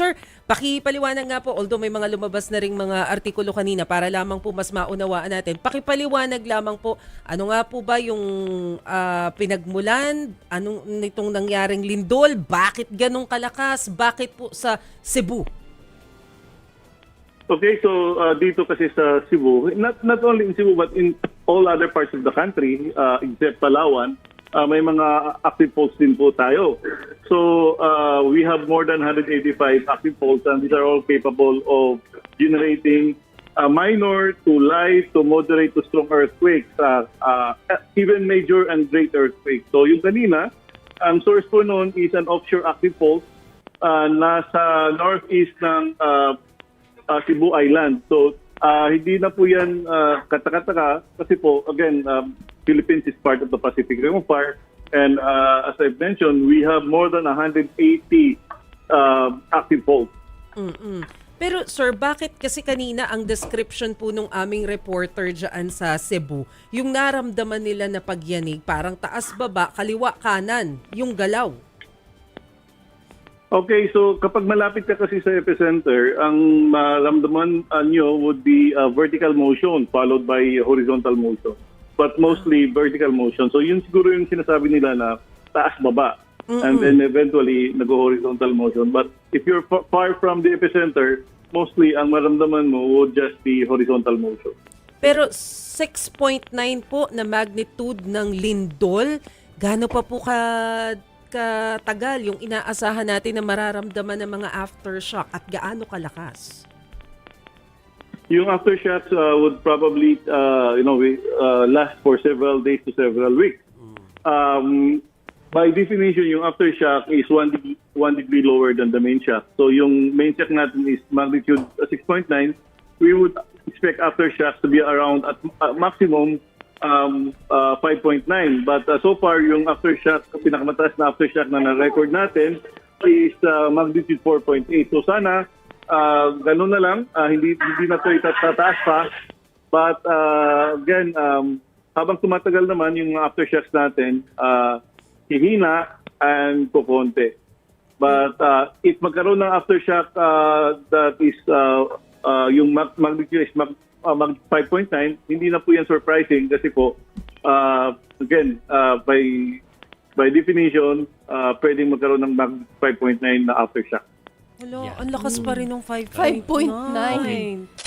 Sir, pakipaliwanag nga po, although may mga lumabas na ring mga artikulo kanina para lamang po mas maunawaan natin, pakipaliwanag lamang po, ano nga po ba yung ah, pinagmulan, anong nitong nangyaring lindol, bakit ganong kalakas, bakit po sa Cebu? Okay, so uh, dito kasi sa Cebu, not not only in Cebu but in all other parts of the country uh, except Palawan, uh, may mga active poles din po tayo. So uh, we have more than 185 active poles and these are all capable of generating uh, minor to light to moderate to strong earthquakes, uh, uh, even major and great earthquakes. So yung kanina, ang source po noon is an offshore active pulse uh, nasa northeast ng uh, uh, Cebu Island. So, uh, hindi na po yan uh, katakataka kasi po, again, um, Philippines is part of the Pacific Ring of Fire. And uh, as I've mentioned, we have more than 180 uh, active faults. Mm-mm. Pero sir, bakit kasi kanina ang description po nung aming reporter dyan sa Cebu, yung naramdaman nila na pagyanig, parang taas-baba, kaliwa, kanan, yung galaw. Okay, so kapag malapit ka kasi sa epicenter, ang maramdaman uh, nyo would be uh, vertical motion followed by horizontal motion. But mostly vertical motion. So yun siguro yung sinasabi nila na taas-baba. And then eventually nag-horizontal motion. But if you're fa- far from the epicenter, mostly ang maramdaman mo would just be horizontal motion. Pero 6.9 po na magnitude ng lindol, gaano pa po ka katagal yung inaasahan natin na mararamdaman ng mga aftershock at gaano kalakas? Yung aftershocks uh, would probably, uh, you know, uh, last for several days to several weeks. Um, by definition, yung aftershock is one degree, one degree lower than the main shock. So yung main shock natin is magnitude uh, 6.9. We would expect aftershocks to be around at uh, maximum um, uh, 5.9. But uh, so far, yung aftershock, pinakamataas na aftershock na na-record natin is uh, magnitude 4.8. So sana, uh, ganun na lang, uh, hindi, hindi na ito itataas pa. But uh, again, um, habang tumatagal naman yung aftershocks natin, uh, hihina and kukonti. But uh, if magkaroon ng aftershock uh, that is uh, uh, yung mag- magnitude is mag, uh, mag 5.9, hindi na po yan surprising kasi po uh, again uh, by by definition uh, pwedeng magkaroon ng mag 5.9 na aftershock. Hello, ang lakas pa rin ng 5.9. 5.9.